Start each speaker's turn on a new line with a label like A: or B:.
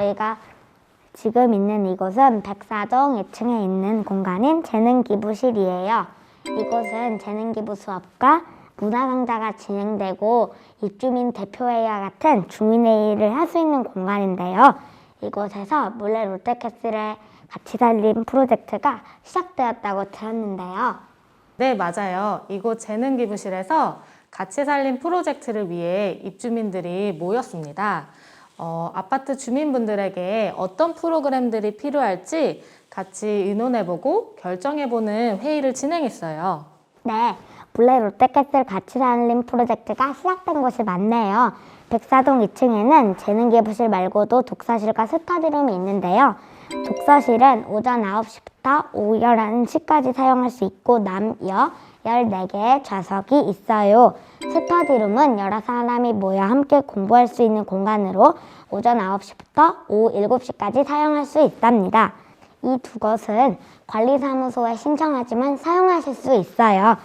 A: 저희가 지금 있는 이곳은 백사동 2층에 있는 공간인 재능기부실이에요. 이곳은 재능기부 수업과 문화강좌가 진행되고 입주민 대표회의와 같은 주민회의를 할 수 있는 공간인데요. 이곳에서 몰래 롯데캐슬의 같이 살림 프로젝트가 시작되었다고 들었는데요.
B: 네, 맞아요. 이곳 재능기부실에서 같이 살림 프로젝트를 위해 입주민들이 모였습니다. 어, 아파트 주민분들에게 어떤 프로그램들이 필요할지 같이 의논해보고 결정해보는 회의를 진행했어요.
A: 네, 몰래 롯데캐슬 같이 살림 프로젝트가 시작된 곳이 많네요. 백사동 2층에는 재능기부실 말고도 독서실과 스터디룸이 있는데요. 독서실은 오전 9시부터 오후 11시까지 사용할 수 있고 남여 14개의 좌석이 있어요. 스터디룸은 여러 사람이 모여 함께 공부할 수 있는 공간으로 오전 9시부터 오후 7시까지 사용할 수 있답니다. 이 두 곳은 관리사무소에 신청하지만 사용하실 수 있어요.